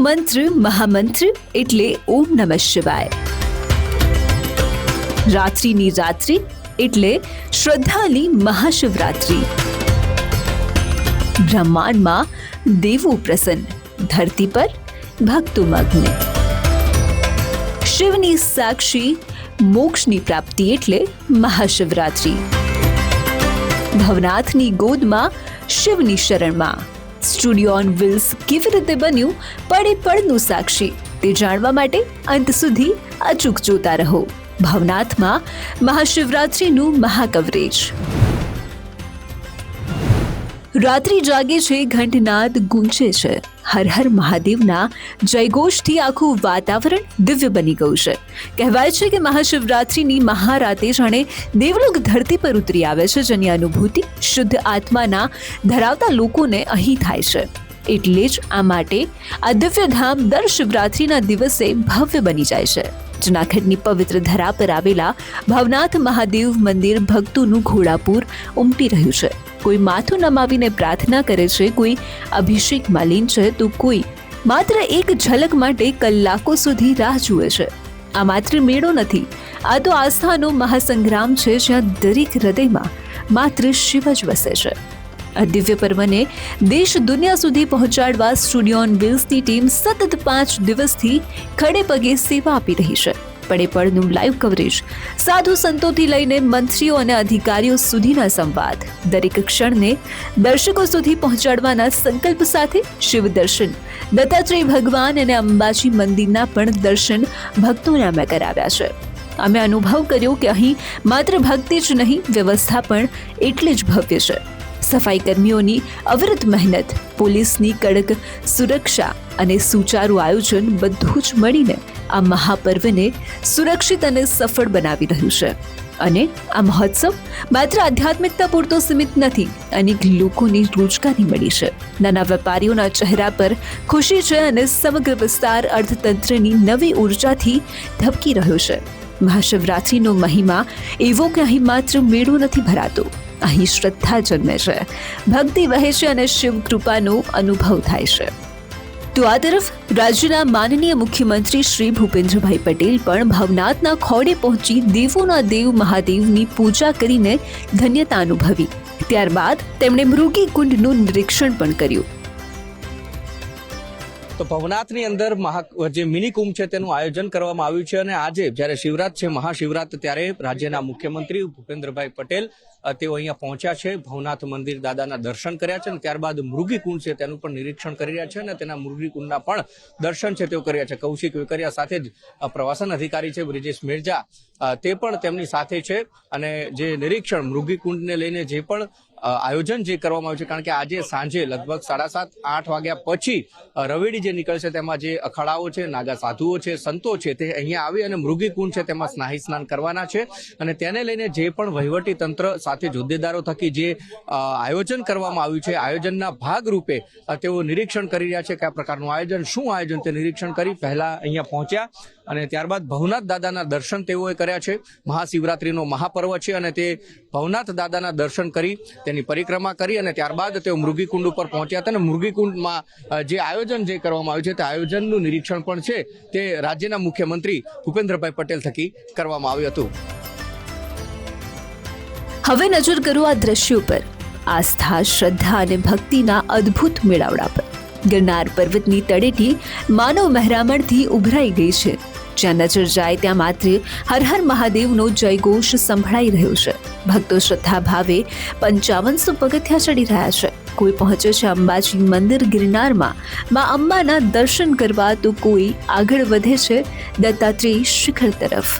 મંત્ર મહામંત્ર એટલે ઓમ નમઃ શિવાય. રાત્રિની રાત્રિ એટલે શ્રદ્ધાની મહાશિવરાત્રિ. બ્રહ્માંડમાં દેવો પ્રસન્ન, ધરતી પર ભક્તો મગ્ન. શિવની સાક્ષી મોક્ષની પ્રાપ્તિ એટલે મહાશિવરાત્રિ. ભવનાથની ગોદમાં શિવની શરણમાં સ્ટુડિયો ઓન વ્હીલ્સ કેવી રીતે બન્યું, પડે પળનું સાક્ષી. તે જાણવા માટે અંત સુધી અચૂક જોતા રહો. ભવનાથમાં મહાશિવરાત્રિનું મહાકવરેજ. રાત્રિ જાગે છે, ઘંટનાદ ગુંજે છે. હર હર મહાદેવના જયઘોષથી આખું વાતાવરણ દિવ્ય બની ગયું છે. કહેવાય છે કે મહાશિવરાત્રિની મહારાતે જાણે દેવલોક ધરતી પર ઉતરી આવે છે, જેની અનુભૂતિ શુદ્ધ આત્માના ધરાવતા લોકોને અહીં થાય છે. એટલે જ આ માટે આ દિવ્ય ધામ દર શિવરાત્રિના દિવસે ભવ્ય બની જાય છે. જુનાગઢની પવિત્ર ધરા પર આવેલા ભવનાથ મહાદેવ મંદિર ભક્તોનું ઘોડાપુર ઉમટી રહ્યું છે. કોઈ માથું નમાવીને પ્રાર્થના કરે છે, કોઈ અભિષેકમાં લીન છે, તો કોઈ માત્ર એક ઝલક માટે કલાકો સુધી રાહ જુએ છે. આ માત્ર મેળો નથી, આ તો આસ્થાનો મહાસંગ્રામ છે, જ્યાં દરેક હૃદયમાં માત્ર શિવ જ વસે છે. આ દિવ્ય પર્વને દેશ દુનિયા સુધી પહોંચાડવા સ્ટુડિયો ઓન વ્હીલ્સની ટીમ સતત પાંચ દિવસથી ખડે પગે સેવા આપી રહી છે. પડે પડનું લાઈવ કવરેજ સાધુ સંતોથી લઈને મંત્રીઓ અને અધિકારીઓ સુધીના સંવાદ. દરેક ક્ષણને દર્શકો સુધી પહોંચાડવાના સંકલ્પ સાથે શિવ દર્શન. દત્તાત્રેય ભગવાન અને અંબાજી મંદિરના પણ દર્શન ભક્તોને અમે કરાવ્યા છે. અમે અનુભવ કર્યો કે અહીં માત્ર ભક્તિ જ નહીં, વ્યવસ્થા પણ એટલી જ ભવ્ય છે. સફાઈ કર્મીઓની અવિરત મહેનત, પોલીસની કડક સુરક્ષા અને સુચારું આયોજન બધું જ મળીને આ મહાપર્વને સુરક્ષિત અને સફળ બનાવી રહ્યું છે. અને આ મહોત્સવ માત્ર આધ્યાત્મિકતા પૂરતો સીમિત નથી, અનેક લોકોની રોજગારી મળી છે. નાના વેપારીઓના ચહેરા પર ખુશી છે અને સમગ્ર વિસ્તાર અર્થતંત્રની નવી ઉર્જાથી ધબકી રહ્યો છે. મહાશિવરાત્રિનો મહિમા એવો કે અહીં માત્ર મેળો નથી ભરાતો, અહીં શ્રદ્ધા જન્મે છે. ભક્તિ વહે છે અને શિવ કૃપાનો અનુભવ થાય છે. તો આ તરફ રાજ્યના માનનીય મુખ્યમંત્રી શ્રી ભૂપેન્દ્રભાઈ પટેલ પણ ભવનાથના ખોડે પહોંચી દેવોના દેવ મહાદેવની પૂજા કરીને ધન્યતા અનુભવી. ત્યારબાદ તેમણે મૃગી કુંડનું નિરીક્ષણ પણ કર્યું. તો ભવનાથની અંદર મહા જે મિની કુંભ છે તેનું આયોજન કરવામાં આવ્યું છે અને આજે જ્યારે શિવરાત છે, મહાશિવરાત, ત્યારે રાજ્યના મુખ્યમંત્રી ભૂપેન્દ્રભાઈ પટેલ તેઓ અહીંયા પહોંચ્યા છે. ભવનાથ મંદિર દાદાના દર્શન કર્યા છે અને ત્યારબાદ મૃગી કુંડ છે તેનું પણ નિરીક્ષણ કરી રહ્યા છે અને તેના મૃગી કુંડના પણ દર્શન છે તેઓ કર્યા છે. કૌશિક વેકરિયા સાથે જ પ્રવાસન અધિકારી છે બ્રિજેશ મિર્જા. તે પણ તેમની સાથે છે અને જે નિરીક્ષણ મૃગીકુંડને લઈને જે પણ આયોજન જે કરવામાં આવ્યું છે, કારણ કે આજે સાંજે લગભગ સાડા સાત, આઠ વાગ્યા પછી રવેડી જે નીકળશે તેમાં જે અખાડાઓ છે, નાગા સાધુઓ છે, સંતો છે, તે અહીંયા આવી અને મૃગીકુંડ છે, તેમાં સ્નાહી સ્નાન કરવાના છે. અને તેને લઈને જે પણ વહીવટી તંત્ર સાથે જોદ્દેદારો થકી જે આયોજન કરવામાં આવ્યું છે, આયોજનના ભાગરૂપે તેઓ નિરીક્ષણ કરી રહ્યા છે કયા પ્રકારનું આયોજન, શું આયોજન તે નિરીક્ષણ કરી પહેલા અહીંયા પહોંચ્યા. અને ત્યારબાદ ભવનાથ દાદાના દર્શન તેઓએ કર્યા છે. મહાશિવરાત્રીનો મહાપર્વ છે અને તે ભવનાથ દાદાના દર્શન કરી, તેની પરિક્રમા કરી અને ત્યારબાદ તેઓ મૃગીકુંડ ઉપર પહોંચ્યા હતા. અને મૃગીકુંડમાં જે આયોજન જે કરવામાં આવ્યું છે, તે આયોજનનું નિરીક્ષણ પણ છે. તે રાજ્યના મુખ્યમંત્રી ભૂપેન્દ્રભાઈ પટેલ થકી કરવામાં આવ્યું હતું. હવે નજર કરો આ દ્રશ્યો પર. આસ્થા, શ્રદ્ધા અને ભક્તિના અદ્ભુત મેળાવડા પર. ગિરનાર પર્વતની તળેટી માનવ મહેરામણથી ઉભરાઈ ગઈ છે. જ્યાં નજર જાય ત્યાં માત્ર હર હર મહાદેવનો જયઘોષ સંભળાઈ રહ્યો છે. ભક્તો શ્રદ્ધા ભાવે પંચાવનસો પગથિયા ચડી રહ્યા છે. કોઈ પહોંચે છે અંબાજી મંદિર ગિરનારમાં. મા અંબાના દર્શન કરવા તો કોઈ આગળ વધે છે દત્તાત્રેય શિખર તરફ.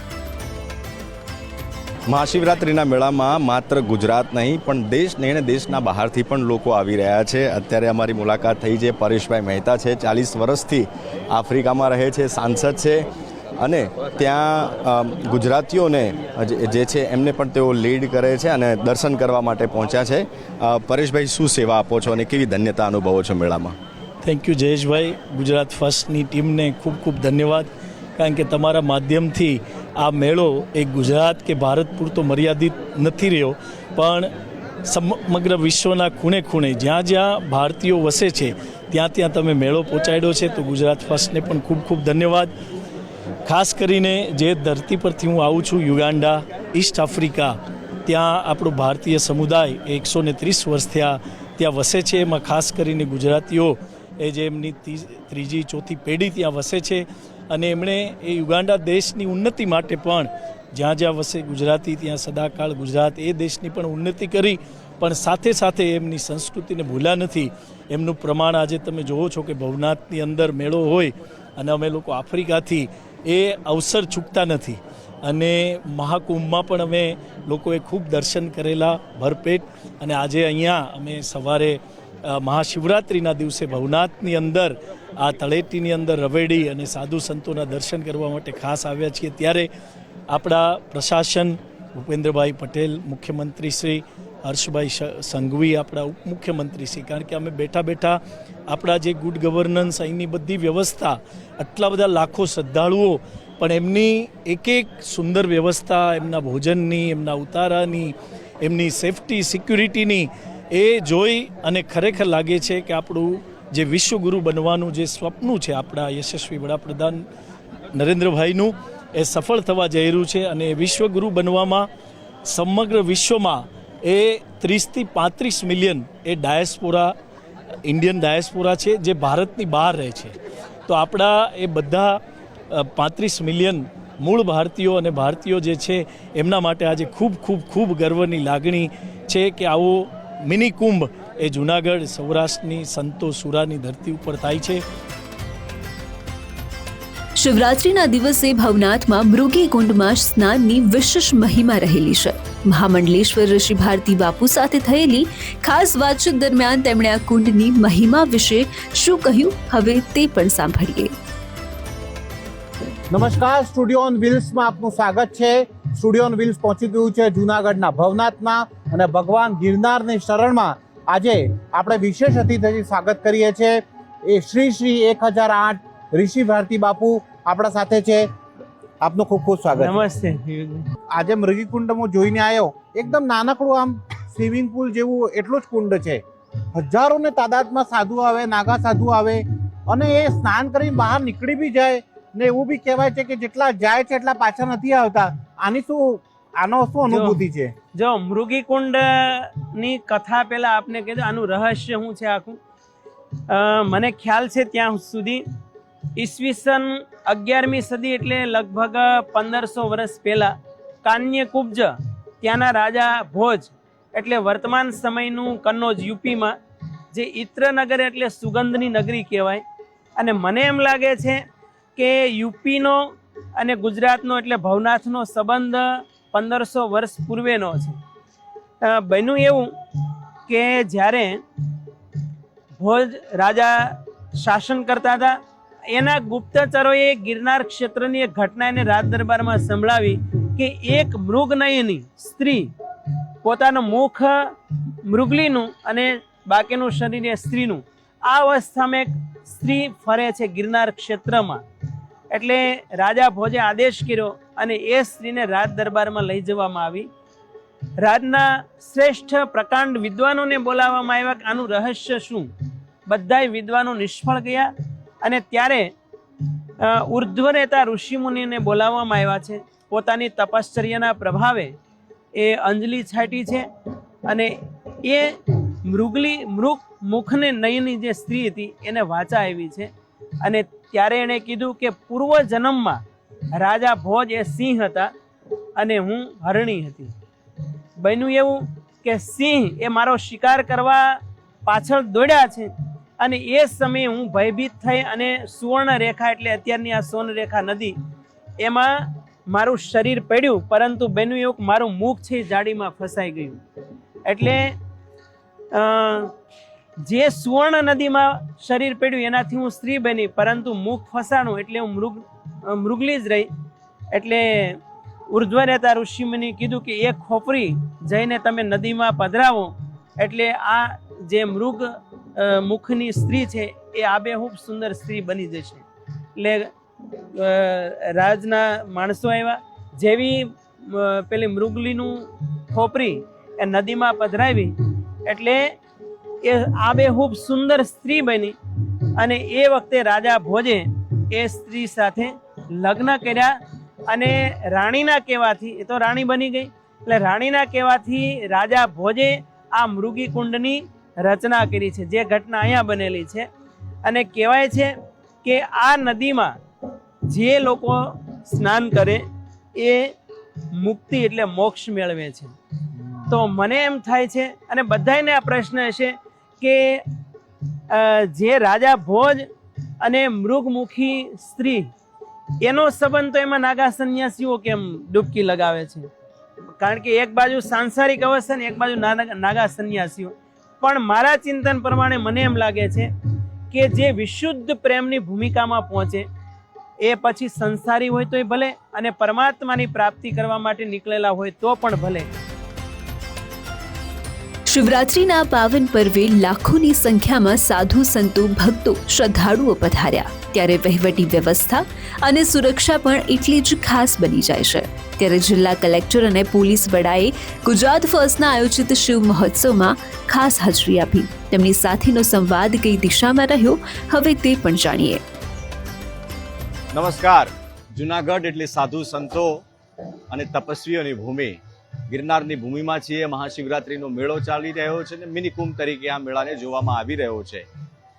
મહાશિવરાત્રિના મેળામાં માત્ર ગુજરાત નહીં, પણ દેશ ને દેશના બહારથી પણ લોકો આવી રહ્યા છે. અત્યારે અમારી મુલાકાત થઈ છે પરેશભાઈ મહેતા છે, ચાલીસ વર્ષથી આફ્રિકામાં રહે છે, સાંસદ છે. અને ત્યાં ગુજરાતીઓને જે- છે, એમને પણ તેઓ લીડ કરે છે અને દર્શન કરવા માટે પહોંચ્યા છે. પરેશભાઈ, શું સેવા આપો છો અને કેવી ધન્યતા અનુભવો છો મેળામાં? થેન્ક યુ જયેશભાઈ. ગુજરાત ફર્સ્ટની ટીમને ખૂબ ખૂબ ધન્યવાદ. કારણ કે તમારા માધ્યમથી આ મેળો એ ગુજરાત કે ભારત પૂરતો મર્યાદિત નથી રહ્યો. પણ સમગ્ર વિશ્વના ખૂણે ખૂણે, જ્યાં જ્યાં ભારતીયો વસે છે, ત્યાં ત્યાં તમે મેળો પહોંચાડ્યો છે. તો ગુજરાત ફર્સ્ટને પણ ખૂબ ખૂબ ધન્યવાદ. ખાસ કરીને જે ધરતી પરથી હું આવું છું યુગાન્ડા ઈસ્ટ આફ્રિકા, ત્યાં આપણો ભારતીય સમુદાય એકસો ને ત્રીસ વર્ષ થયા, ત્યાં વસે છે. એમાં ખાસ કરીને ગુજરાતીઓ એ જે એમની ત્રીજી, ચોથી પેઢી ત્યાં વસે છે અને એમણે એ યુગાન્ડા દેશની ઉન્નતિ માટે પણ જ્યાં જ્યાં વસે ગુજરાતી, ત્યાં સદાકાળ ગુજરાત એ દેશની પણ ઉન્નતિ કરી, પણ સાથે સાથે એમની સંસ્કૃતિને ભૂલ્યા નથી. એમનું પ્રમાણ આજે તમે જોવો છો કે ભવનાથની અંદર મેળો હોય અને અમે લોકો આફ્રિકાથી એ અવસર ચૂકતા નથી. અને મહાકુંભમાં પણ અમે લોકોએ ખૂબ દર્શન કરેલા ભરપેટ. અને આજે અહીંયા અમે સવારે મહાશિવરાત્રિના દિવસે ભવનાથની અંદર, આ તળેટીની અંદર રવેડી અને સાધુ સંતોના દર્શન કરવા માટે ખાસ આવ્યા છીએ. ત્યારે આપણા પ્રશાસન ભૂપેન્દ્રભાઈ પટેલ, મુખ્યમંત્રી શ્રી હર્ષભાઈ સંઘવી આપણા ઉપમુખ્યમંત્રી શ્રી કારણ કે અમે બેઠા બેઠા આપણા જે ગુડ ગવર્નન્સ અહીંની બધી વ્યવસ્થા, આટલા બધા લાખો શ્રદ્ધાળુઓ, પણ એમની એક એક સુંદર વ્યવસ્થા, એમના ભોજનની, એમના ઉતારાની, એમની સેફટી, સિક્યુરિટીની એ જોઈ અને ખરેખર લાગે છે કે આપણું જે વિશ્વગુરુ બનવાનું જે સ્વપ્ન છે આપણા યશસ્વી વડાપ્રધાન નરેન્દ્રભાઈનું, એ સફળ થવા જઈ રહ્યું છે અને વિશ્વગુરુ બનવામાં સમગ્ર વિશ્વમાં એ ત્રીસથી પાંત્રીસ મિલિયન એ ડાયસ્પોરા, ઇન્ડિયન ડાયસ્પોરા છે, જે ભારતની બહાર રહે છે. તો આપણા એ બધા પાંત્રીસ મિલિયન મૂળ ભારતીયો અને ભારતીયો જે છે, એમના માટે આજે ખૂબ ખૂબ ખૂબ ગર્વની લાગણી છે કે આવો મિની કુંભ એ જુનાગઢ સૌરાષ્ટ્રની સંતો સુરાની ધરતી ઉપર થાય છે. શિવરાત્રીના દિવસે ભવનાથમાં મૃગી કુંડમાં સ્નાનની વિશેષ મહિમા રહેલી છે. મહામંડલેશ્વર ઋષિ ભારતી બાપુ સાથે થયેલી ખાસ વાતચીત દરમિયાન તેમણે આ કુંડની મહિમા વિશે શું કહ્યું, હવે તે પણ સાંભળીએ. નમસ્કાર, સ્ટુડિયો ઓન વ્હીલ્સમાં આપનું સ્વાગત છે. સ્ટુડિયો ઓન વ્હીલ્સ પહોંચી ગયું છે જુનાગઢના ભવનાથમાં અને ભગવાન ગિરનારની શરણમાં આજે આપણે વિશેષ અતિથિ સ્વાગત કરીએ છીએ. એ શ્રી શ્રી એક હજાર આઠ ઋષિ ભારતી બાપુ આપણા સાથે છે. આપનું ખૂબ ખૂબ સ્વાગત. નમસ્તે. આજે મૃગીકુંડ હું જોઈને આવ્યો એકદમ નાનકડું આમ સ્વિમિંગ પુલ જેવું એટલું જ કુંડ છે. હજારોને તાદાદમાં સાધુ આવે નાગા સાધુ આવે અને એ સ્નાન કરીને બહાર નીકળી બી જાય ને એવું બી કહેવાય છે કે જેટલા જાય છે એટલા પાછા નથી આવતા. આની શું આનો શું અનુભૂતિ છે? જો મૃગીકુંડની કથા પહેલા આપને કહેજો આનું રહસ્ય શું છે આખું? મને ખ્યાલ છે ત્યાં સુધી ઈસવીસન અગિયારમી સદી એટલે લગભગ પંદરસો વર્ષ પહેલાં કાન્યકુબ્જ, ત્યાંના રાજા ભોજ એટલે વર્તમાન સમયનું કન્નોજ યુપીમાં, જે ઇત્રનગર એટલે સુગંધની નગરી કહેવાય. અને મને એમ લાગે છે કે યુપીનો અને ગુજરાતનો એટલે ભવનાથનો સંબંધ પંદરસો વર્ષ પૂર્વેનો છે. બન્યું એવું કે જ્યારે ભોજ રાજા શાસન કરતા હતા એના ગુપ્તચરોએ ગિરનાર ક્ષેત્રની એક ઘટના એને રાજ દરબારમાં સંભળાવી કે એક મૃગનયની સ્ત્રી પોતાનું મુખ મૃગલીનું અને બાકીનું શરીર એ સ્ત્રીનું. આ અવસ્થામાં એક સ્ત્રી ફરે છે ગિરનાર ક્ષેત્રમાં. એટલે રાજા ભોજે આદેશ કર્યો અને એ સ્ત્રીને રાજ દરબારમાં લઈ જવામાં આવી. રાજના શ્રેષ્ઠ પ્રકાંડ વિદ્વાનોને બોલાવવામાં આવ્યા કે આનું રહસ્ય શું? બધાય વિદ્વાનો નિષ્ફળ ગયા. અને ત્યારે ઉર્ધ્વ નેતા ઋષિમુનિને બોલાવવામાં આવ્યા છે. પોતાની તપશ્ચર્યાના પ્રભાવે એ અંજલિ છાંટી છે અને એ મૃગલી, મૃગ મુખને નયની જે સ્ત્રી હતી, એને વાચા આવી છે. અને ત્યારે એણે કીધું કે પૂર્વ જન્મમાં રાજા ભોજ એ સિંહ હતા અને હું હરણી હતી. બન્યું એવું કે સિંહ એ મારો શિકાર કરવા પાછળ દોડ્યા છે અને એ સમયે હું ભયભીત થઈ અને સુવર્ણ રેખા એટલે અત્યારની આ સોનરેખા નદી, એમાં મારું શરીર પડ્યું, પરંતુ બેનું એવું મારું મુખ છે જાડીમાં ફસાઈ ગયું. એટલે જે સુવર્ણ નદીમાં શરીર પડ્યું એનાથી હું સ્ત્રી બની, પરંતુ મુખ ફસાણું એટલે હું મૃગ મૃગલી જ રહી. એટલે ઉર્ધ્વ રહેતા ઋષિમુનિ કીધું કે એ ખોપરી જઈને તમે નદીમાં પધરાવો, એટલે આ જે મૃગ મુખની સ્ત્રી છે, એ આબેહૂબ સુંદર સ્ત્રી બની જશે. એટલે રાજના માણસો આવ્યા. જેવી પેલી મૃગલીનું ખોપરી એ નદીમાં પધરાવી, એટલે એ આબેહૂબ સુંદર સ્ત્રી બની. અને એ વખતે રાજા ભોજે એ સ્ત્રી સાથે લગ્ન કર્યા અને રાણીના કહેવાથી, એ તો રાણી બની ગઈ. એટલે રાણીના કહેવાથી રાજા ભોજે આ મૃગી કુંડની રચના કરી છે, જે ઘટના અહીંયા બનેલી છે. અને કહેવાય છે કે આ નદીમાં જે લોકો સ્નાન કરે એ મુક્તિ એટલે મોક્ષ મેળવે છે. તો મને એમ થાય છે અને બધાને આ પ્રશ્ન હશે કે જે રાજા ભોજ અને મૃગમુખી સ્ત્રી, એનો સંબંધ તો એમાં નાગા સંન્યાસીઓ કેમ ડૂબકી લગાવે છે? કારણ કે એક બાજુ સાંસારિક અવસ્થા ને એક બાજુ નાગા સંન્યાસીઓ. પણ મારા ચિંતન પ્રમાણે મને એમ લાગે છે કે જે વિશુદ્ધ પ્રેમની ભૂમિકામાં પહોંચે, એ પછી સંસારી હોય તોય ભલે અને પરમાત્માની પ્રાપ્તિ કરવા માટે નીકળેલા હોય તો પણ ભલે. શિવરાત્રીના પાવન પર્વે લાખોની સંખ્યામાં સાધુ સંતો ભક્તો શ્રદ્ધાળુઓ પધાર્યા. ત્યારે વહીવટી વ્યવસ્થા અને સુરક્ષા પણ એટલી જ ખાસ બની જાય છે. ત્યારે જિલ્લા કલેક્ટર અને પોલીસ વડાએ ગુજરાત ફર્સ્ટના આયોજિત શિવ મહોત્સવમાં ખાસ હાજરી આપી. તેમની સાથેનો સંવાદ કઈ દિશામાં રહ્યો, હવે તે પણ જાણીએ. નમસ્કાર. જુનાગઢ એટલે સાધુ સંતો અને તપસ્વીઓની ભૂમિ. ગિરનારની ભૂમિમાં છીએ, મહાશિવરાત્રિનો મેળો ચાલી રહ્યો છે અને મિની કુંભ તરીકે આ મેળાને જોવામાં આવી રહ્યો છે.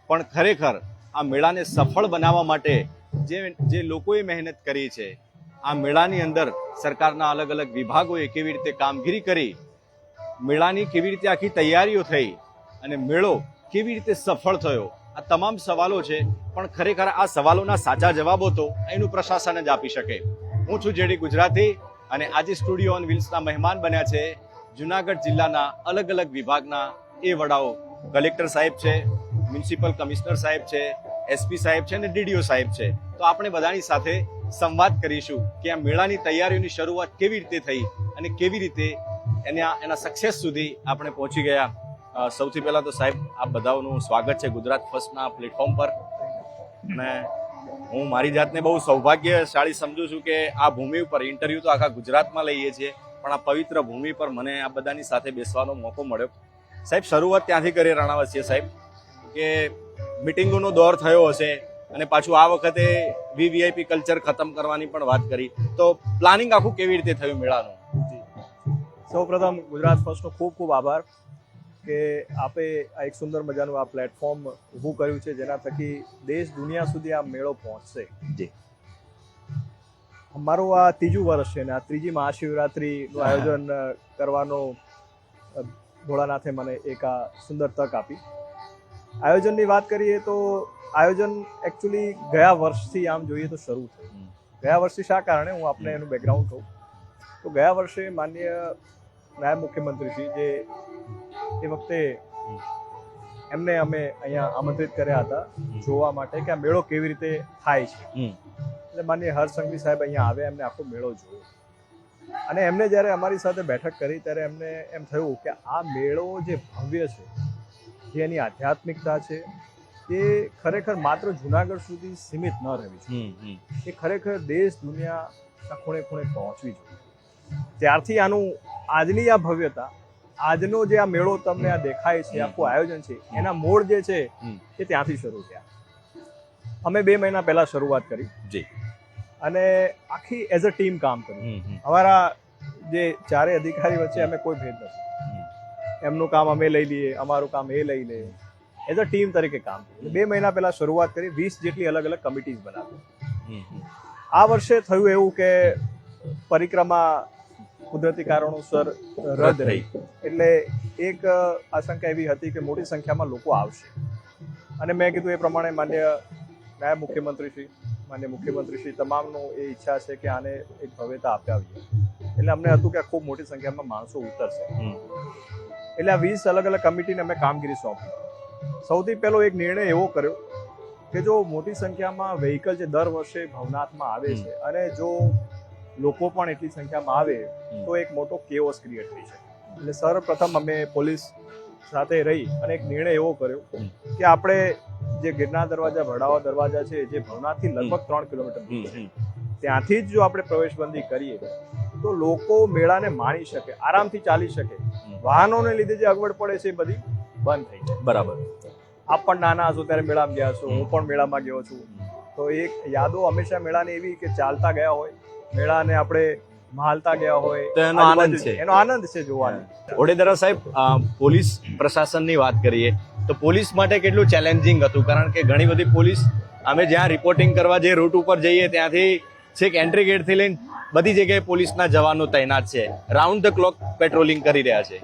પણ ખરેખર આ મેળાને સફળ બનાવવા માટે જે જે લોકોએ મહેનત કરી છે, આ મેળાની અંદર સરકારના અલગ અલગ વિભાગોએ કેવી રીતે કામગીરી કરી, મેળાની કેવી રીતે આખી તૈયારીઓ થઈ અને મેળો કેવી રીતે સફળ થયો, આ તમામ સવાલો છે, પણ ખરેખર આ સવાલોના સાચા જવાબો તો એનું પ્રશાસન જ આપી શકે. હું છું જેડી ગુજરાતી અને આજે સ્ટુડિયો ઓન વ્હીલ્સના મહેમાન બન્યા છે, જુનાગઢ જિલ્લાના અલગ અલગ વિભાગના એ વડાઓ. કલેક્ટર સાહેબ છે મ્યુનિસિપલ કમિશનર સાહેબ છે એસપી સાહેબ છે અને ડીડીઓ સાહેબ છે. તો આપણે બધાની સાથે સંવાદ કરીશું કે આ મેળાની તૈયારીઓની શરૂઆત કેવી રીતે થઈ અને કેવી રીતે એના એના સક્સેસ સુધી આપણે પહોંચી ગયા. સૌથી પહેલાં તો સાહેબ, આપ બધાઓનું સ્વાગત છે ગુજરાત ફર્સ્ટના પ્લેટફોર્મ પર. અને હું મારી જાતને બહુ સૌભાગ્યશાળી સમજુ છું કે આ ભૂમિ ઉપર ઇન્ટરવ્યૂ તો આખા ગુજરાતમાં લઈએ છીએ, પણ આ પવિત્ર ભૂમિ પર મને આ બધાની સાથે બેસવાનો મોકો મળ્યો. સાહેબ, શરૂઆત ત્યાંથી કરી રાણાવસીએ સાહેબ? કે મિટિંગોનો દોર થયો હશે અને પાછું આ વખતે વીવીઆઈપી કલ્ચર ખતમ કરવાની પણ વાત કરી. તો પ્લાનિંગ આખું કેવી રીતે થયું મેળાનું? સૌપ્રથમ ગુજરાત ફર્સ્ટનો ખૂબ ખૂબ આભાર કે આપે આ એક સુંદર મજાનું આ પ્લેટફોર્મ ઊભું કર્યું છે જેના થકી દેશ દુનિયા સુધી આ મેળો પહોંચશે. જી. મારું આ ત્રીજું વર્ષ છે ને આ ત્રીજી મહાશિવરાત્રિનું આયોજન કરવાનો ભોળાનાથે મને એક આ સુંદર તક આપી. આયોજનની વાત કરીએ તો આયોજન એકચ્યુઅલી ગયા વર્ષથી આમ જોઈએ તો શરૂ થયું. ગયા વર્ષથી શા કારણે? હું આપને એનું બેકગ્રાઉન્ડ કહું. તો ગયા વર્ષે માન્ય નાયબ મુખ્યમંત્રીજી જે એ વખતે એમને અમે અહીંયા આમંત્રિત કર્યા હતા જોવા માટે કે આ મેળો કેવી રીતે થાય છે. એટલે માન્ય હર્ષ સાહેબ અહીંયા આવ્યા એમને આખો મેળો જોયો. અને એમને જ્યારે અમારી સાથે બેઠક કરી ત્યારે એમને એમ થયું કે આ મેળો જે ભવ્ય છે જે એની આધ્યાત્મિકતા છે એ ખરેખર માત્ર જુનાગઢ સુધી સીમિત ન રહેવી જોઈએ. એ ખરેખર દેશ દુનિયાના ખૂણે ખૂણે પહોંચવી જોઈએ. ત્યારથી આનું આજની આ ભવ્યતા આજનો જે આ મેળો તમને આ દેખાય છે આખું આયોજન છે એના મૂળ જે છે એ ત્યાંથી શરૂ થયા. અમે બે મહિના પહેલા શરૂઆત કરી. જી. અને આખી એઝ અ ટીમ કામ કર્યું. અમારા જે ચારે અધિકારી વચ્ચે અમે કોઈ ભેદ નથી. એમનું કામ અમે લઈ લઈએ અમારું કામ એ લઈ લે એઝ અ ટીમ તરીકે કામ બે મહિના પહેલા શરૂઆત કરી વીસ જેટલી અલગ અલગ કમિટીઝ બનાવી. આ વર્ષે થયું એવું કે પરિક્રમા કુદરતી કારણોસર રદ રહી. એટલે એક આશંકા એવી હતી કે મોટી સંખ્યામાં લોકો આવશે. અને મેં કીધું એ પ્રમાણે માન્ય નાયબ મુખ્યમંત્રી શ્રી માન્ય મુખ્યમંત્રી શ્રી તમામનું એ ઈચ્છા છે કે આને એક ભવ્યતા આપ્યા એટલે અમને હતું કે ખૂબ મોટી સંખ્યામાં માણસો ઉતરશે. એટલે આ વીસ અલગ અલગ કમિટીને અમે કામગીરી સોંપી. સૌથી પહેલો એક નિર્ણય એવો કર્યો કે જો મોટી સંખ્યામાં વ્હીકલ જે દર વર્ષે ભવનાથમાં આવે છે અને જો લોકો પણ એટલી સંખ્યામાં આવે તો એક મોટો કેઓસ ક્રિએટ થઈ છે એટલે સર્વપ્રથમ અમે પોલીસ સાથે રહી અને એક નિર્ણય એવો કર્યો કે આપણે જે ગિરનાર દરવાજા ભડાવા દરવાજા છે જે ભવનાથથી લગભગ ત્રણ કિલોમીટર દૂર છે. ત્યાંથી જ જો આપણે પ્રવેશબંધી કરીએ તો લોકો મેળાને માણી શકે આરામથી ચાલી શકે. વાહનોને લીધે જે અગવડ પડે છે એ બધી બંધ થઈ જાય. બરાબર. આપ પણ નાના હશો ત્યારે મેળામાં ગયા છો હું પણ મેળામાં ગયો છું. તો એક યાદો હંમેશા મેળાની એવી કે ચાલતા ગયા હોય મેળાને આપણે મહાલતા ગયા હોય. તો એનો આનંદ છે. એનો આનંદ છે જોવાનો. ઓડેદરા સાહેબ પોલીસ પ્રશાસનની વાત કરીએ તો પોલીસ માટે કેટલું ચેલેન્જિંગ હતું? કારણ કે ઘણી બધી પોલીસ અમે જ્યાં રિપોર્ટિંગ કરવા જે રૂટ ઉપર જઈએ ત્યાંથી છેક એન્ટ્રી ગેટથી લઈને બધી જગ્યાએ પોલીસના જવાનો તૈનાત છે. રાઉન્ડ ધ ક્લોક પેટ્રોલિંગ કરી રહ્યા છે.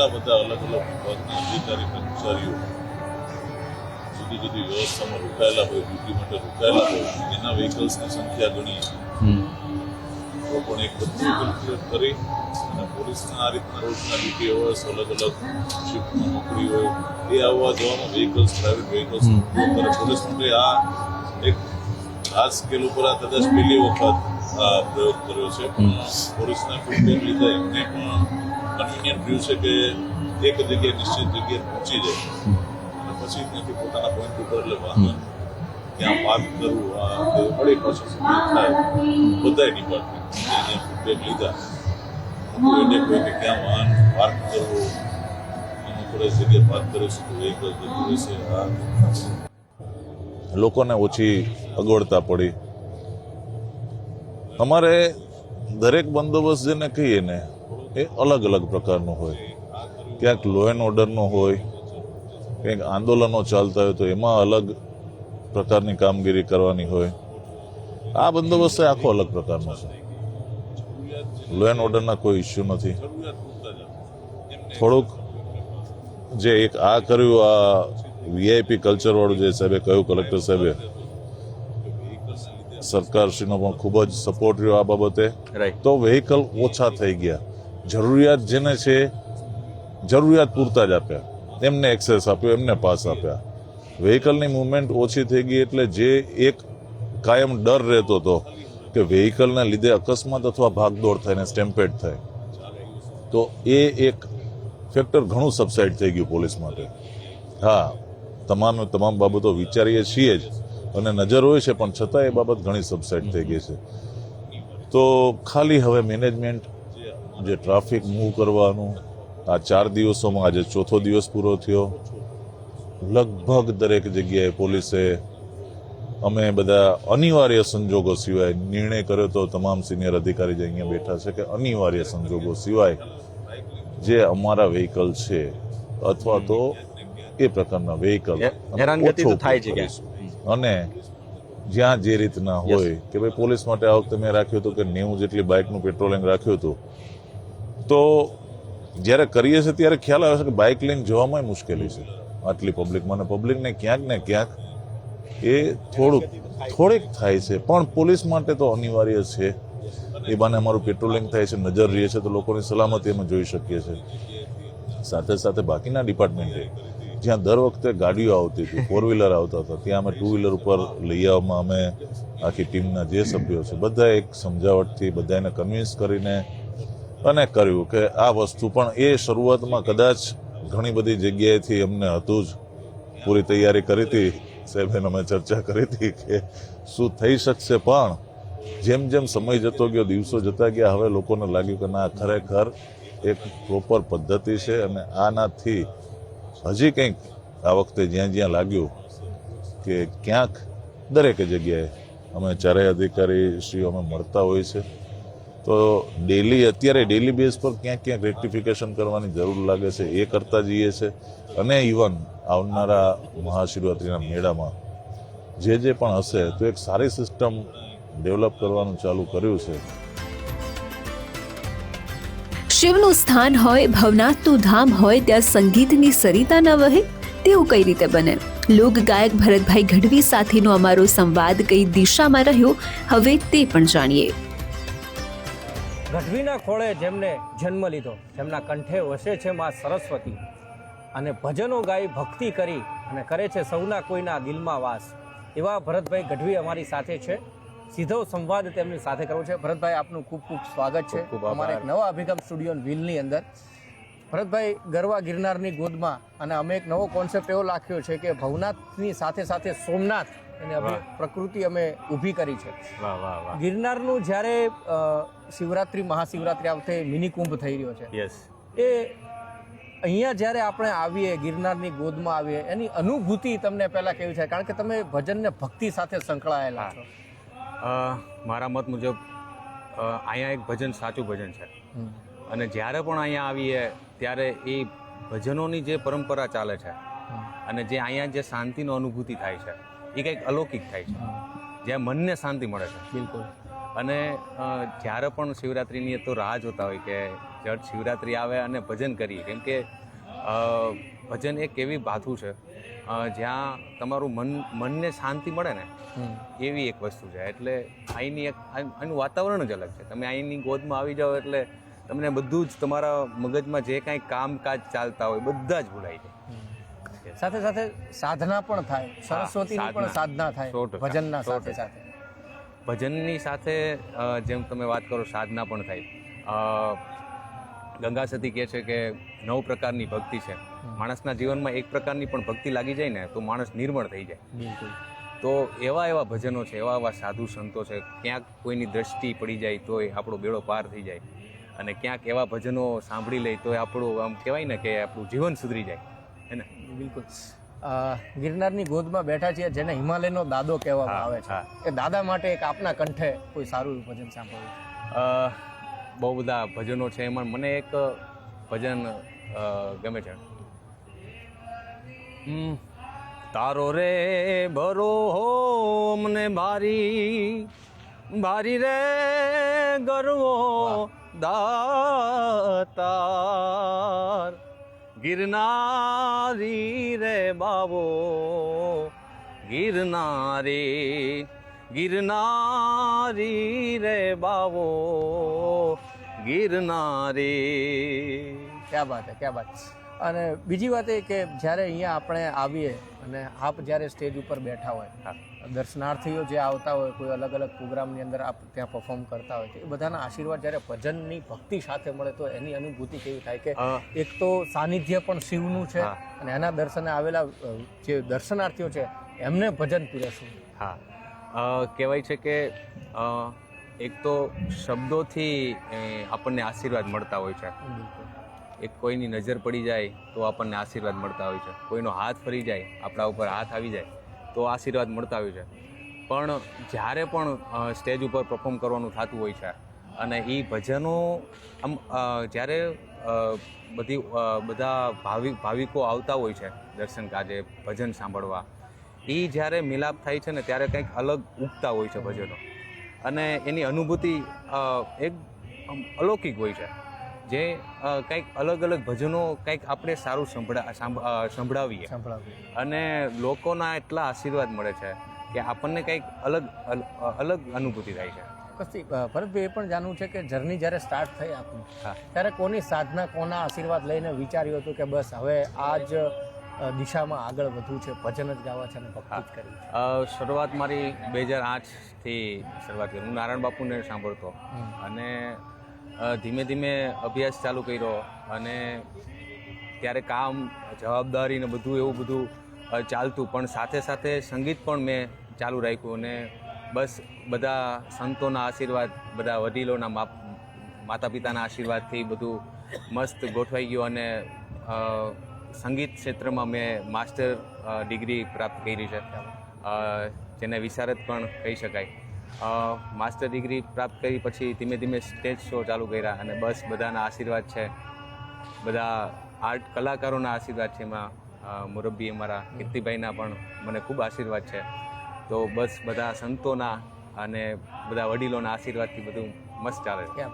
આટલા બધા અલગ અલગ વિભાગના અધિકારી કર્મચારીઓ જુદી જુદી વ્યવસ્થામાં રોકાયેલા હોય ડ્યુટી માટે રોકાયેલા હોય એના વ્હીકલ્સની સંખ્યા ગણી તો પણ એક બધું કેલ્ક્યુલેટ કરી અને પોલીસના આ રીતના રોજના ડ્યુટી અવર્સ અલગ અલગ શિફ્ટમાં નોકરી હોય એ આવવા જવામાં વ્હીકલ્સ પ્રાઇવેટ વ્હીકલ્સ કરે. પોલીસ માટે આ એક આ સ્કેલ ઉપર આ કદાચ પહેલી વખત પ્રયોગ કર્યો છે. પણ પોલીસના ફીડબેક લીધે એમને પણ કન્વિનિયન્ટ રહ્યું છે કે એક જગ્યાએ નિશ્ચિત જગ્યાએ પહોંચી જાય? અને પછી ત્યાંથી પોતાના પોઈન્ટ ઉપર એટલે વાહન ત્યાં પાર્ક કરવું આ તે પાછું સમય થાય. બધાય ડિપાર્ટમેન્ટ એને ફીડબેક લીધા. મોટું કોઈ કે ક્યાં વાહન પાર્ક કરવું? અમુક થોડી જગ્યાએ પાર્ક કરીશું તો એક જતું રહેશે આ લોકોને ઓછી અગવડતા પડી. અમારે દરેક બંદોબસ્ત જેને કહીએ ને એ અલગ અલગ પ્રકારનો હોય. ક્યાંક લો એન્ડ ઓર્ડરનો હોય ક્યાંક આંદોલનો ચાલતા હોય તો એમાં અલગ પ્રકારની કામગીરી કરવાની હોય. આ બંદોબસ્ત આખો અલગ પ્રકારનો છે. લો એન્ડ ઓર્ડરના કોઈ ઇસ્યુ નથી. થોડુંક જે એક આ કર્યું આ વીઆઈપી કલ્ચરવાળું જે સાહેબે કહ્યું કલેક્ટર સાહેબે સરકારશ્રીનો પણ ખૂબ જ સપોર્ટ રહ્યો આ બાબતે. તો વેહિકલ ઓછા થઈ ગયા. જરૂરિયાત જેને છે, જરૂરિયાત પૂરતા જ આપ્યા. એમને એક્સેસ આપ્યો, એમને પાસ આપ્યા. વેહિકલની મુવમેન્ટ ઓછી થઈ ગઈ એટલે જે એક કાયમ ડર રહેતો હતો કે વેહિકલના લીધે અકસ્માત અથવા ભાગદોડ થાય ને સ્ટેમ્પેડ થાય. તો એ એક ફેક્ટર ઘણું સબસાઇડ થઈ ગયું પોલીસ માટે. હા, તમામ તમામ બાબતો વિચારીએ છીએ જ અને નજર હોય છે, પણ છતાં એ બાબત ઘણી સબસાઇડ થઈ ગઈ છે. તો ખાલી હવે મેનેજમેન્ટ જે ટ્રાફિક મૂવ કરવાનું આ ચાર દિવસોમાં આજે ચોથો દિવસ પૂરો થયો. લગભગ દરેક જગ્યાએ પોલીસે અમે બધા અનિવાર્ય સંજોગો સિવાય નિર્ણય કર્યો તો તમામ સિનિયર અધિકારી જે અહીંયા બેઠા છે કે અનિવાર્ય સંજોગો સિવાય જે અમારા વ્હીકલ છે અથવા તો એ પ્રકારના વ્હીકલ અને જ્યાં જે રીતના હોય કે ભાઈ પોલીસ માટે આ વખતે મેં રાખ્યું હતું કે નેવું જેટલી બાઇકનું પેટ્રોલિંગ રાખ્યું હતું તો જ્યારે કરીએ છીએ ત્યારે ખ્યાલ આવે છે કે બાઇક લઈને જવામાં મુશ્કેલી છે. આટલી પબ્લિકમાં અને પબ્લિકને ક્યાંક ને ક્યાંક એ થોડુંક, થોડીક થાય છે. પણ પોલીસ માટે તો અનિવાર્ય છે. એ બાને અમારું પેટ્રોલિંગ થાય છે, નજર રહે છે, તો લોકોની સલામતી અમે જોઈ શકીએ છીએ. સાથે સાથે બાકીના ડિપાર્ટમેન્ટે જ્યાં દર વખતે ગાડીઓ આવતી હતી ફોર વ્હીલર આવતા હતા. ત્યાં અમે ટુ વ્હીલર ઉપર લઈ આવવામાં અમે આખી ટીમના જે સભ્યો છે, બધા એક સમજાવટથી બધાને કન્વિન્સ કરીને અને કર્યું કે આ વસ્તુ પણ એ શરૂઆતમાં કદાચ ઘણી બધી જગ્યાએથી અમને હતું જ. પૂરી તૈયારી કરી હતી. સાહેબને અમે ચર્ચા કરી હતી કે શું થઈ શકશે, પણ જેમ જેમ સમય જતો ગયો, દિવસો જતા ગયા, હવે લોકોને લાગ્યું કે ના, ખરેખર એક પ્રોપર પદ્ધતિ છે અને આનાથી હજી કંઈક આ વખતે જ્યાં જ્યાં લાગ્યું કે ક્યાંક દરેક જગ્યાએ અમે ચારેય અધિકારી શ્રીઓ અમે મળતા હોય છે. તો ડેલી અત્યારે ડેલી બેઝ પર ક્યાંક ક્યાંક રેક્ટિફિકેશન કરવાની જરૂર લાગે છે, એ કરતા જઈએ છે. અને ઇવન આવનારા મહાશિવરાત્રિના મેળામાં જે જે પણ હશે, તો એક સારી સિસ્ટમ ડેવલપ કરવાનું ચાલુ કર્યું છે. શિવનું સ્થાન હોય, ભવનાથનું ધામ હોય, ત્યાં સંગીતની સરિતા ન વહે, તેવું કઈ રીતે બને? લોક ગાયક ભરતભાઈ ગઢવી સાથેનો અમારો સંવાદ કઈ દિશામાં રહ્યો, હવે તે પણ જાણીએ. ગઢવીના ખોળે જેમને જન્મ લીધો જેમના કંઠે વસે છે મા સરસ્વતી અને ભજનો ગાઈ ભક્તિ કરી અને કરે છે સૌના કોઈના દિલમાં વાસ. એવા ભરતભાઈ ગઢવી અમારી સાથે છે. સીધો સંવાદ તેમની સાથે કરવો છે. ભરતભાઈ આપનું ખૂબ ખૂબ સ્વાગત છે. અમારા એક નવા અભિગમ સ્ટુડિયો વ્હીલની અંદર. ભરતભાઈ ગરવા ગિરનારની ગોદમાં અને અમે એક નવો કોન્સેપ્ટ એવો લાખ્યો છે કે ભવનાથની સાથે સાથે સોમનાથ અને પ્રકૃતિ અમે ઊભી કરી છે. ગિરનારનું જ્યારે શિવરાત્રી મહાશિવરાત્રી આ વખતે મિની કુંભ થઈ રહ્યો છે. યસ એ અહીંયા જ્યારે આપણે આવીએ ગિરનારની ગોદમાં આવીએ એની અનુભૂતિ તમને પહેલાં કેવી છે? કારણ કે તમે ભજનને ભક્તિ સાથે સંકળાયેલા છો. મારા મત મુજબ અહીંયા એક ભજન સાચું ભજન છે. અને જ્યારે પણ અહીંયા આવીએ ત્યારે એ ભજનોની જે પરંપરા ચાલે છે અને જે અહીંયા જે શાંતિનો અનુભૂતિ થાય છે એ કંઈક અલૌકિક થાય છે. જ્યાં મનને શાંતિ મળે છે. બિલકુલ. અને જ્યારે પણ શિવરાત્રિની તો રાહ જોતા હોય કે જટ શિવરાત્રિ આવે અને ભજન કરીએ કેમ કે ભજન એક એવી ભાથું છે જ્યાં તમારું મન મનને શાંતિ મળે ને એવી એક વસ્તુ છે. એટલે અહીંની એક આનું આનું વાતાવરણ જ અલગ છે. તમે અહીંની ગોદમાં આવી જાઓ એટલે તમને બધું જ તમારા મગજમાં જે કાંઈ કામકાજ ચાલતા હોય બધા જ ભૂલાઈ જાય. સાથે સાથે સાધના પણ થાય. સરસ્વતીની પણ સાધના. થાય ભજનના સાથે સાથે. ભજનની સાથે જેમ તમે વાત કરો સાધના પણ થાય. ગંગા સતી કહે છે કે નવ પ્રકારની ભક્તિ છે. માણસના જીવનમાં એક પ્રકારની પણ ભક્તિ લાગી જાય ને તો માણસ નિર્મળ થઈ જાય. બિલકુલ. તો એવા એવા ભજનો છે એવા એવા સાધુ સંતો છે ક્યાંક કોઈની દ્રષ્ટિ પડી જાય તોય આપણો બેડો પાર થઈ જાય. અને ક્યાંક એવા ભજનો સાંભળી લઈ તોય આપણું આમ કહેવાય ને કે આપણું જીવન સુધરી જાય. હે ને? બિલકુલ. ગિરનારની ગોદમાં બેઠા છીએ જેને હિમાલયનો દાદો કહેવામાં આવે છે. એ દાદા માટે એક આપના કંઠે કોઈ સારું ભજન સાંભળવું બહુ બધા ભજનો છે એમાં મને એક ભજન ગમે છે. તારો રે ભરો હો મને ભારી ભારી રે ગરવો દાતાર. ગિરનારી રે બાવો, ગિરનારી ગિરનારી રે બાવો, ગિરનારી. ક્યાં વાત ક્યાં બાત અને બીજી વાત એ કે જ્યારે અહીંયા આપણે આવીએ અને આપ જ્યારે સ્ટેજ ઉપર બેઠા હોય દર્શનાર્થીઓ જે આવતા હોય કોઈ અલગ અલગ પ્રોગ્રામની અંદર આપ ત્યાં પરફોર્મ કરતા હોય તો એ બધાના આશીર્વાદ જ્યારે ભજનની ભક્તિ સાથે મળે તો એની અનુભૂતિ કેવી થાય કે એક તો સાનિધ્ય પણ શિવનું છે અને એના દર્શને આવેલા જે દર્શનાર્થીઓ છે એમને ભજન પીરસવું. હા. કહેવાય છે કે એક તો શબ્દોથી આપણને આશીર્વાદ મળતા હોય છે. એક કોઈની નજર પડી જાય તો આપણને આશીર્વાદ મળતા હોય છે. કોઈનો હાથ ફરી જાય, આપણા ઉપર હાથ આવી જાય, તો આશીર્વાદ મળતા હોય છે. પણ જ્યારે પણ સ્ટેજ ઉપર પરફોર્મ કરવાનું થતું હોય છે અને એ ભજનો આમ જ્યારે બધી બધા ભાવિક ભાવિકો આવતા હોય છે, દર્શન કાજે, ભજન સાંભળવા એ જ્યારે મિલાપ થાય છે ને ત્યારે કંઈક અલગ ઉગતા હોય છે ભજનો. અને એની અનુભૂતિ એક અલૌકિક હોય છે. જે કંઈક અલગ અલગ ભજનો કંઈક આપણે સારું સંભળા સંભળાવીએ. અને લોકોના એટલા આશીર્વાદ મળે છે કે આપણને કંઈક અલગ અલ- અલગ અનુભૂતિ થાય છે. અ, ભરતભાઈ એ પણ જાણવું છે કે જર્ની જ્યારે સ્ટાર્ટ થઈ આપની ત્યારે કોની સાધના કોના આશીર્વાદ લઈને વિચાર્યું હતું કે બસ હવે આ જ દિશામાં આગળ વધવું છે ભજન જ ગાવા છે અને ભક્તિ જ કરવી છે. શરૂઆત મારી બે હજાર આઠથી શરૂઆત કરી. હું નારાયણ બાપુને સાંભળતો. અને ધીમે ધીમે અભ્યાસ ચાલુ કર્યો અને ત્યારે કામ, જવાબદારી ને બધું એવું બધું ચાલતું. પણ સાથે સાથે સંગીત પણ મેં ચાલુ રાખ્યું અને બસ બધા સંતોના આશીર્વાદ, બધા વડીલોના માતા પિતાના આશીર્વાદથી બધું મસ્ત ગોઠવાઈ ગયું અને સંગીત ક્ષેત્રમાં મેં માસ્ટર ડિગ્રી પ્રાપ્ત કરી છે. જેને વિશારદ પણ કહી શકાય. માસ્ટર ડિગ્રી પ્રાપ્ત કરી પછી ધીમે ધીમે સ્ટેજ શો ચાલુ કર્યા અને બસ બધાના આશીર્વાદ છે. બધા આર્ટ કલાકારોના આશીર્વાદ છે એમાં. મુરબ્બી અમારા કીર્તિભાઈના પણ મને ખૂબ આશીર્વાદ છે. તો બસ બધા સંતોના અને બધા વડીલોના આશીર્વાદથી બધું મસ્ત ચાલે. છે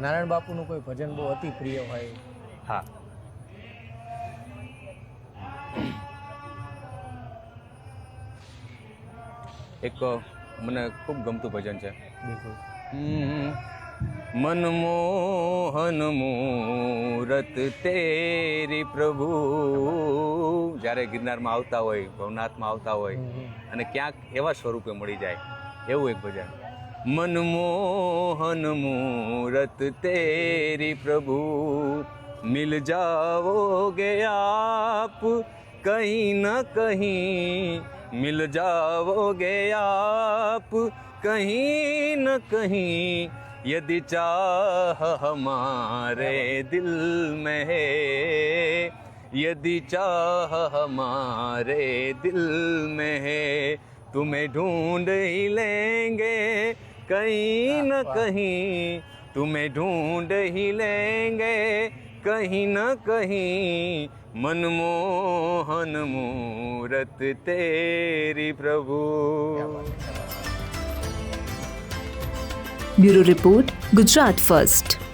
નારાયણ બાપુનું કોઈ ભજન બહુ અતિ પ્રિય હોય. હા. એક મને ખૂબ ગમતું ભજન છે. બિલકુલ. મનમોહન મૂરત તેરી પ્રભુ. જ્યારે ગિરનારમાં આવતા હોય ભવનાથમાં આવતા હોય અને ક્યાંક એવા સ્વરૂપે મળી જાય એવું એક ભજન. મનમોહન મૂરત તેરી પ્રભુ. મિલ જાઓગે આપ કહીં ન કहीं मिल जाओगे आप कहीं न कहीं यदि चाह हमारे दिल में है यदि चाह हमारे दिल में है तुम्हें ढूंढ ही लेंगे कहीं न कहीं तुम्हें ढूंढ ही लेंगे कहीं न कहीं મનમોહન મૂરત તેરી પ્રભુ. Bureau report Gujarat first.